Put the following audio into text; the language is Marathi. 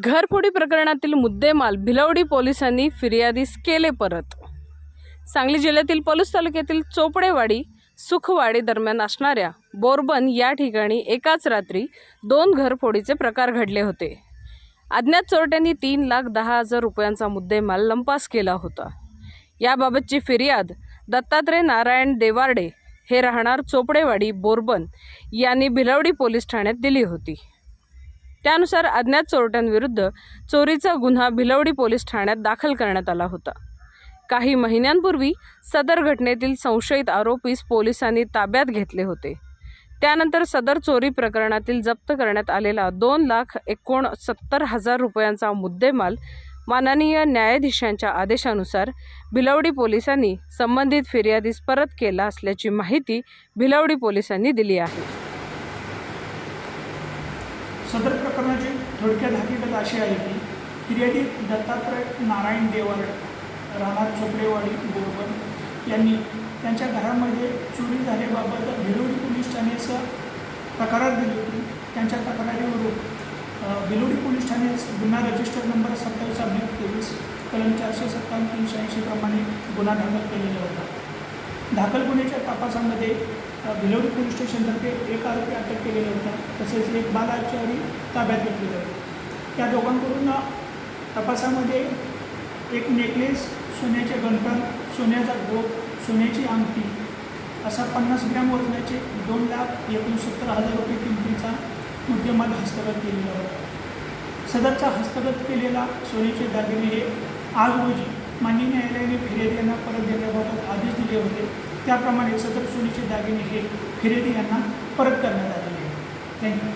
घरफोडी प्रकरणातील मुद्देमाल भिलवडी पोलिसांनी फिर्यादीस केले परत. सांगली जिल्ह्यातील पलूस तालुक्यातील चोपडेवाडी सुखवाडी दरम्यान असणाऱ्या बोरबन या ठिकाणी एकाच रात्री दोन घरफोडीचे प्रकार घडले होते. अज्ञात चोरट्यांनी तीन लाख दहा हजार रुपयांचा मुद्देमाल लंपास केला होता. याबाबतची फिर्याद दत्तात्रय नारायण देवार्डे हे राहणार चोपडेवाडी बोरबन यांनी भिलवडी पोलीस ठाण्यात दिली होती. त्यानुसार अज्ञात चोरट्यांविरुद्ध चोरीचा गुन्हा भिलवडी पोलीस ठाण्यात दाखल करण्यात आला होता. काही महिन्यांपूर्वी सदर घटनेतील संशयित आरोपीस पोलिसांनी ताब्यात घेतले होते. त्यानंतर सदर चोरी प्रकरणातील जप्त करण्यात आलेला दोन लाख एकोणसत्तर हजार रुपयांचा मुद्देमाल माननीय न्यायाधीशांच्या आदेशानुसार भिलवडी पोलिसांनी संबंधित फिर्यादीस परत केला असल्याची माहिती भिलवडी पोलिसांनी दिली आहे. सदर प्रकरणाची थोडक्यात हकीकत अशी आहे की फिर्यादी दत्तात्रय नारायण देवर राहणार चोपडेवाडी बोरबन यांनी त्यांच्या घरामध्ये चोरी झाल्याबाबत भिलोडी पोलीस ठाण्याचं तक्रार दिली होती. त्यांच्या तक्रारीवरून भिलोडी पोलीस ठाण्यास गुन्हा रजिस्टर नंबर सत्तावीस अब्लिक तेवीस कलम चारशे सत्तावन्न तीनशे ऐंशी प्रमाणे गुन्हा दाखल केलेला होता. दाखल गुन्ह्याच्या तपासामध्ये भिलवडी पोलीस स्टेशनतर्फे एक आरोपी अटक केलेला होता तसेच एक बालाचारी ताब्यात घेतलेलं होतं. त्या दोघांकडून तपासामध्ये एक नेकलेस सोन्याचे गणपण सोन्याचा गोप सोन्याची अंगठी असा पन्नास ग्रॅम वजनाचे दोन लाख एकोणसत्तर हजार रुपये किमतीचा मुद्देमाल हस्तगत केलेला होता. सदरचा हस्तगत केलेला सोन्याचे दागिने हे आज रोजी मान्य न्यायालयाने फिर्यादी यांना परत देण्याबाबत आदेश दिले होते. त्याप्रमाणे सदर सोन्याचे दागिने हे फिर्यादी यांना परत करण्यात आलेले आहे थँक्यू